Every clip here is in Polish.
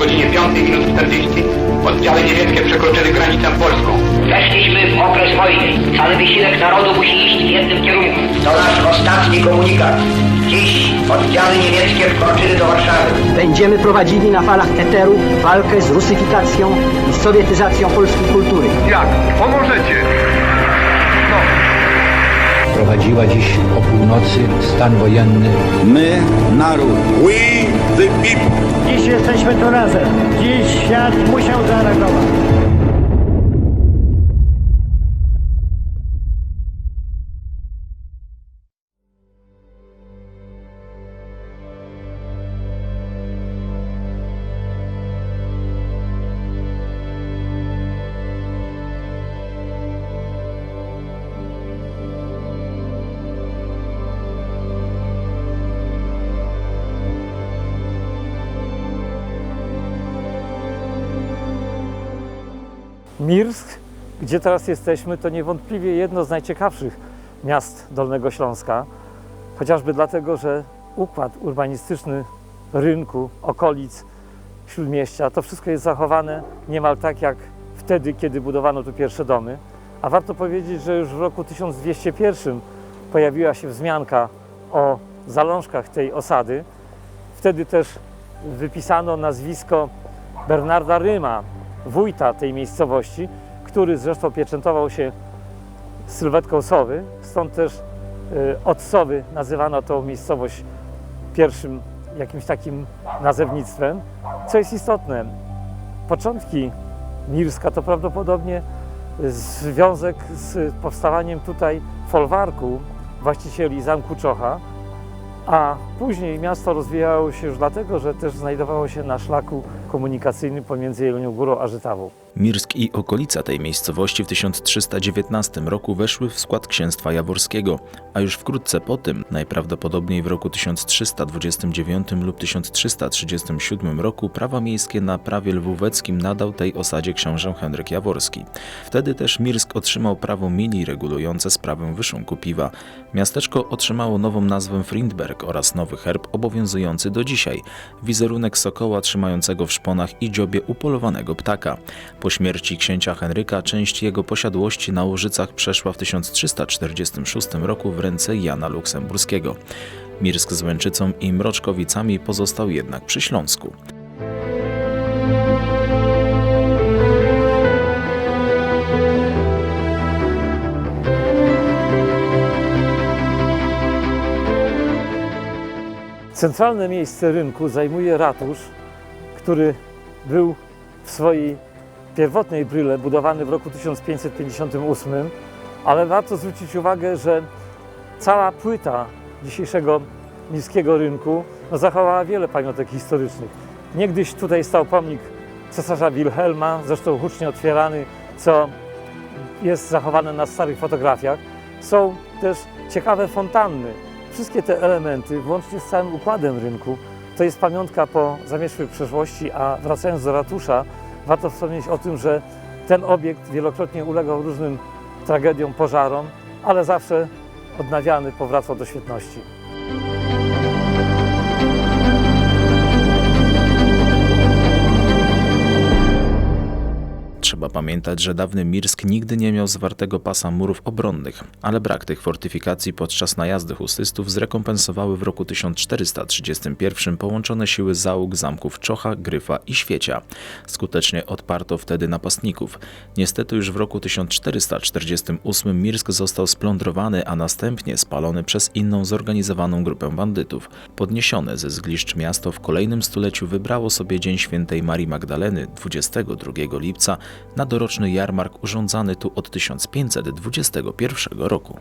godzinie 5 minut 40 oddziały niemieckie przekroczyły granicę polską. Weszliśmy w okres wojny. Cały wysiłek narodu musi iść w jednym kierunku. To nasz ostatni komunikat. Dziś oddziały niemieckie wkroczyły do Warszawy. Będziemy prowadzili na falach eteru walkę z rusyfikacją i sowietyzacją polskiej kultury. Jak? Pomożecie! Prowadziła dziś o północy stan wojenny My, naród. We the people. Dziś jesteśmy tu razem. Dziś świat musiał zareagować. Mirsk, gdzie teraz jesteśmy, to niewątpliwie jedno z najciekawszych miast Dolnego Śląska, chociażby dlatego, że układ urbanistyczny rynku, okolic, śródmieścia, to wszystko jest zachowane niemal tak jak wtedy, kiedy budowano tu pierwsze domy. A warto powiedzieć, że już w roku 1201 pojawiła się wzmianka o zalążkach tej osady. Wtedy też wypisano nazwisko Bernarda Ryma, wójta tej miejscowości, który zresztą pieczętował się sylwetką sowy, stąd też y, od sowy nazywano tą miejscowość pierwszym jakimś takim nazewnictwem. Co jest istotne, początki Mirska to prawdopodobnie związek z powstawaniem tutaj folwarku właścicieli Zamku Czocha, a później miasto rozwijało się już dlatego, że też znajdowało się na szlaku komunikacyjnym pomiędzy Jelenią Górą a Żytawą. Mirsk i okolica tej miejscowości w 1319 roku weszły w skład księstwa jaworskiego, a już wkrótce po tym, najprawdopodobniej w roku 1329 lub 1337 roku, prawa miejskie na prawie lwóweckim nadał tej osadzie książę Henryk Jaworski. Wtedy też Mirsk otrzymał prawo mili regulujące sprawę wyszunku piwa. Miasteczko otrzymało nową nazwę Frindberg oraz nowy herb obowiązujący do dzisiaj, wizerunek sokoła trzymającego w szponach i dziobie upolowanego ptaka. Po śmierci księcia Henryka część jego posiadłości na Łożycach przeszła w 1346 roku w ręce Jana Luksemburskiego. Mirsk z Łęczycą i Mroczkowicami pozostał jednak przy Śląsku. Centralne miejsce rynku zajmuje ratusz, który był w swojej pierwotnej bryle budowany w roku 1558, ale warto zwrócić uwagę, że cała płyta dzisiejszego niskiego rynku no, zachowała wiele pamiątek historycznych. Niegdyś tutaj stał pomnik cesarza Wilhelma, zresztą hucznie otwierany, co jest zachowane na starych fotografiach. Są też ciekawe fontanny. Wszystkie te elementy, włącznie z całym układem rynku, to jest pamiątka po zamierzchłej przeszłości, a wracając do ratusza, warto wspomnieć o tym, że ten obiekt wielokrotnie ulegał różnym tragediom, pożarom, ale zawsze odnawiany powracał do świetności. Trzeba pamiętać, że dawny Mirsk nigdy nie miał zwartego pasa murów obronnych, ale brak tych fortyfikacji podczas najazdy husystów zrekompensowały w roku 1431 połączone siły załóg zamków Czocha, Gryfa i Świecia. Skutecznie odparto wtedy napastników. Niestety już w roku 1448 Mirsk został splądrowany, a następnie spalony przez inną zorganizowaną grupę bandytów. Podniesione ze zgliszcz miasto w kolejnym stuleciu wybrało sobie Dzień Świętej Marii Magdaleny 22 lipca na doroczny jarmark urządzany tu od 1521 roku.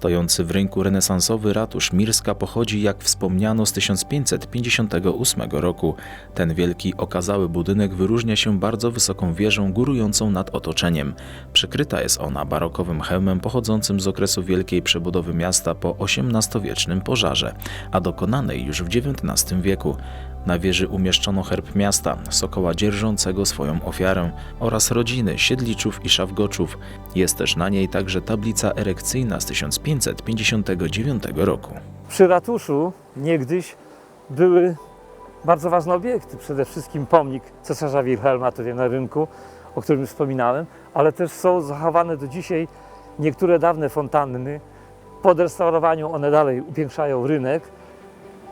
Stojący w rynku renesansowy ratusz Mirska pochodzi, jak wspomniano, z 1558 roku. Ten wielki, okazały budynek wyróżnia się bardzo wysoką wieżą górującą nad otoczeniem. Przykryta jest ona barokowym hełmem pochodzącym z okresu wielkiej przebudowy miasta po XVIII-wiecznym pożarze, a dokonanej już w XIX wieku. Na wieży umieszczono herb miasta, sokoła dzierżącego swoją ofiarę oraz rodziny Siedliczów i Szawgoczów. Jest też na niej także tablica erekcyjna z 1559 roku. Przy ratuszu niegdyś były bardzo ważne obiekty. Przede wszystkim pomnik cesarza Wilhelma tutaj na rynku, o którym wspominałem, ale też są zachowane do dzisiaj niektóre dawne fontanny. Po odrestaurowaniu one dalej upiększają rynek.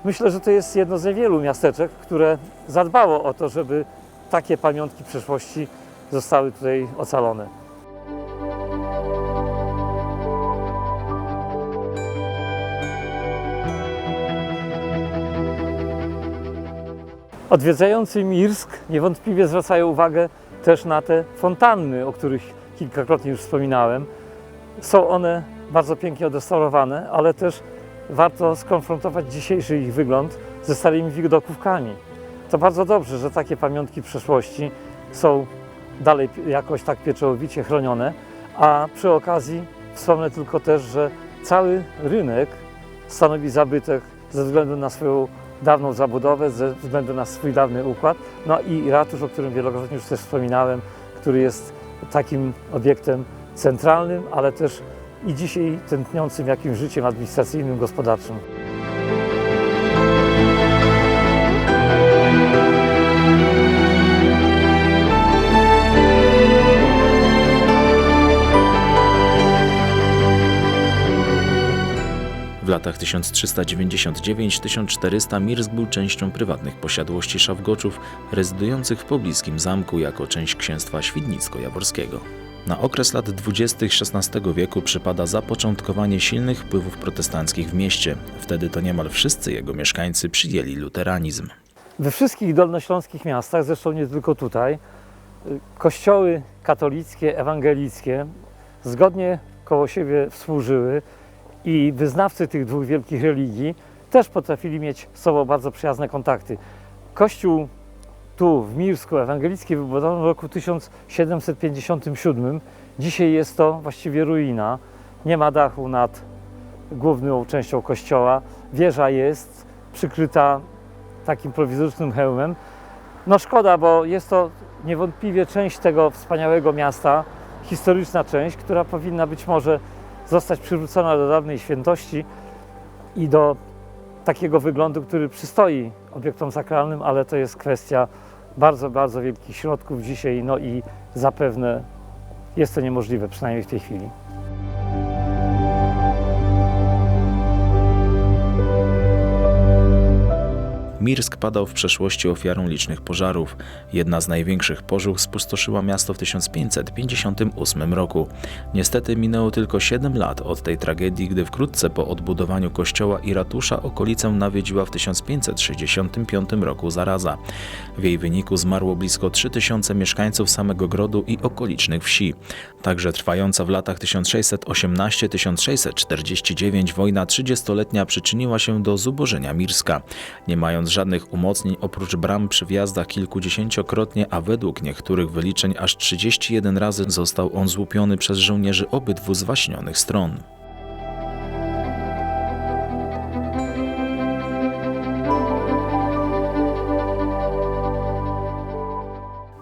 Myślę, że to jest jedno z niewielu miasteczek, które zadbało o to, żeby takie pamiątki przeszłości zostały tutaj ocalone. Odwiedzający Mirsk niewątpliwie zwracają uwagę też na te fontanny, o których kilkakrotnie już wspominałem. Są one bardzo pięknie odrestaurowane, ale też warto skonfrontować dzisiejszy ich wygląd ze starymi widokówkami. To bardzo dobrze, że takie pamiątki przeszłości są dalej jakoś tak pieczołowicie chronione, a przy okazji wspomnę tylko też, że cały rynek stanowi zabytek ze względu na swoją dawną zabudowę, ze względu na swój dawny układ. No i ratusz, o którym wielokrotnie już też wspominałem, który jest takim obiektem centralnym, ale też i dzisiaj tętniącym jakimś życiem administracyjnym, gospodarczym. W latach 1399-1400 Mirsk był częścią prywatnych posiadłości Szawgoczów, rezydujących w pobliskim zamku jako część księstwa Świdnicko-Jaworskiego. Na okres lat 20. XVI wieku przypada zapoczątkowanie silnych wpływów protestanckich w mieście. Wtedy to niemal wszyscy jego mieszkańcy przyjęli luteranizm. We wszystkich dolnośląskich miastach, zresztą nie tylko tutaj, kościoły katolickie, ewangelickie zgodnie koło siebie współżyły i wyznawcy tych dwóch wielkich religii też potrafili mieć z sobą bardzo przyjazne kontakty. Kościół tu w Mirsku ewangelicki wybudowano w roku 1757. Dzisiaj jest to właściwie ruina. Nie ma dachu nad główną częścią kościoła. Wieża jest przykryta takim prowizorycznym hełmem. No szkoda, bo jest to niewątpliwie część tego wspaniałego miasta, historyczna część, która powinna być może zostać przywrócona do dawnej świętości i do takiego wyglądu, który przystoi obiektom sakralnym, ale to jest kwestia bardzo, bardzo wielkich środków dzisiaj, no i zapewne jest to niemożliwe, przynajmniej w tej chwili. Mirsk padał w przeszłości ofiarą licznych pożarów. Jedna z największych pożóg spustoszyła miasto w 1558 roku. Niestety minęło tylko 7 lat od tej tragedii, gdy wkrótce po odbudowaniu kościoła i ratusza okolicę nawiedziła w 1565 roku zaraza. W jej wyniku zmarło blisko 3000 mieszkańców samego grodu i okolicznych wsi. Także trwająca w latach 1618-1649 wojna 30-letnia przyczyniła się do zubożenia Mirska. Nie mając żadnych umocnień oprócz bram przy wjazdach kilkudziesięciokrotnie, a według niektórych wyliczeń aż 31 razy został on złupiony przez żołnierzy obydwu zwaśnionych stron.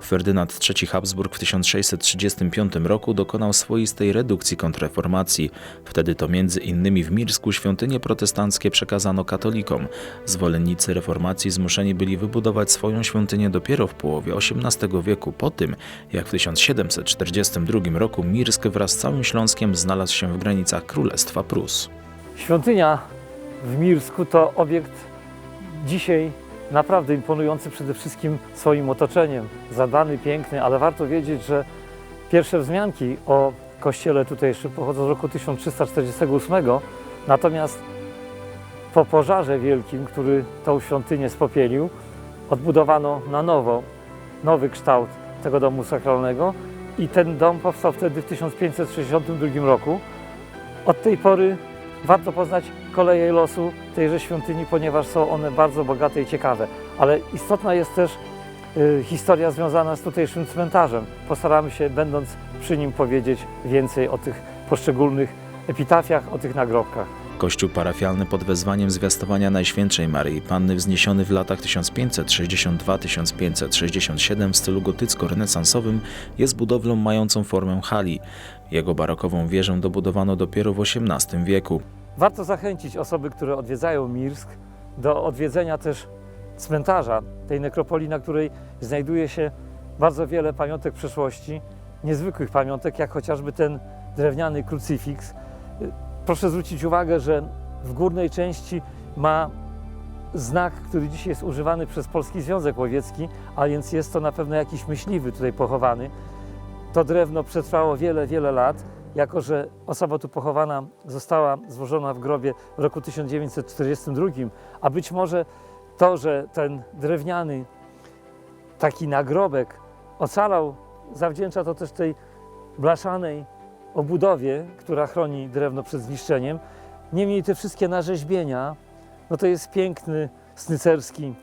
Ferdynand III Habsburg w 1635 roku dokonał swoistej redukcji kontrreformacji. Wtedy to między innymi w Mirsku świątynie protestanckie przekazano katolikom. Zwolennicy reformacji zmuszeni byli wybudować swoją świątynię dopiero w połowie XVIII wieku, po tym jak w 1742 roku Mirsk wraz z całym Śląskiem znalazł się w granicach Królestwa Prus. Świątynia w Mirsku to obiekt dzisiaj naprawdę imponujący przede wszystkim swoim otoczeniem. Zadbany, piękny, ale warto wiedzieć, że pierwsze wzmianki o kościele tutejszym pochodzą z roku 1348, natomiast po pożarze wielkim, który tą świątynię spopielił, odbudowano na nowo nowy kształt tego domu sakralnego i ten dom powstał wtedy w 1562 roku. Od tej pory warto poznać koleje losu tejże świątyni, ponieważ są one bardzo bogate i ciekawe. Ale istotna jest też y, historia związana z tutejszym cmentarzem. Postaramy się, będąc przy nim, powiedzieć więcej o tych poszczególnych epitafiach, o tych nagrobkach. Kościół parafialny pod wezwaniem zwiastowania Najświętszej Maryi Panny wzniesiony w latach 1562-1567 w stylu gotycko-renesansowym jest budowlą mającą formę hali. Jego barokową wieżę dobudowano dopiero w XVIII wieku. Warto zachęcić osoby, które odwiedzają Mirsk, do odwiedzenia też cmentarza, tej nekropolii, na której znajduje się bardzo wiele pamiątek przeszłości, niezwykłych pamiątek, jak chociażby ten drewniany krucyfiks. Proszę zwrócić uwagę, że w górnej części ma znak, który dzisiaj jest używany przez Polski Związek Łowiecki, a więc jest to na pewno jakiś myśliwy tutaj pochowany. To drewno przetrwało wiele, wiele lat, jako że osoba tu pochowana została złożona w grobie w roku 1942, a być może to, że ten drewniany taki nagrobek ocalał, zawdzięcza to też tej blaszanej obudowie, która chroni drewno przed zniszczeniem. Niemniej te wszystkie narzeźbienia, no to jest piękny, snycerski,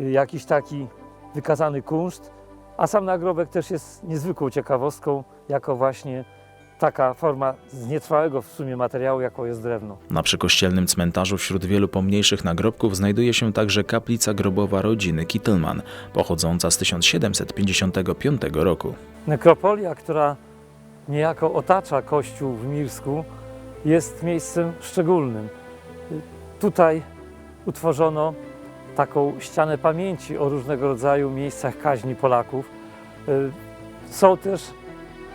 y, jakiś taki wykazany kunszt, a sam nagrobek też jest niezwykłą ciekawostką, jako właśnie taka forma z nietrwałego w sumie materiału, jaką jest drewno. Na przykościelnym cmentarzu wśród wielu pomniejszych nagrobków znajduje się także kaplica grobowa rodziny Kittelman, pochodząca z 1755 roku. Nekropolia, która niejako otacza kościół w Mirsku, jest miejscem szczególnym. Tutaj utworzono taką ścianę pamięci o różnego rodzaju miejscach kaźni Polaków. Są też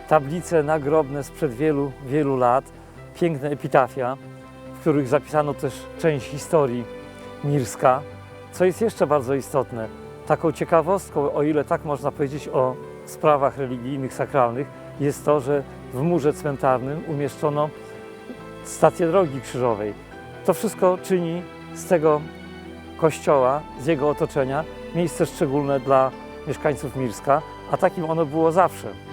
tablice nagrobne sprzed wielu, wielu lat, piękne epitafia, w których zapisano też część historii Mirska. Co jest jeszcze bardzo istotne, taką ciekawostką, o ile tak można powiedzieć o sprawach religijnych, sakralnych, jest to, że w murze cmentarnym umieszczono stację drogi krzyżowej. To wszystko czyni z tego kościoła, z jego otoczenia, miejsce szczególne dla mieszkańców Mirska, a takim ono było zawsze.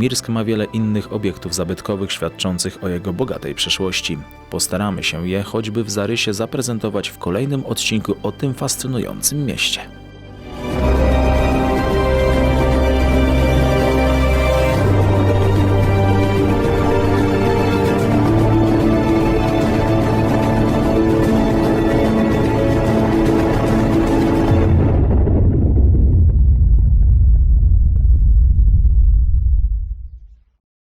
Mirsk ma wiele innych obiektów zabytkowych świadczących o jego bogatej przeszłości. Postaramy się je choćby w zarysie zaprezentować w kolejnym odcinku o tym fascynującym mieście.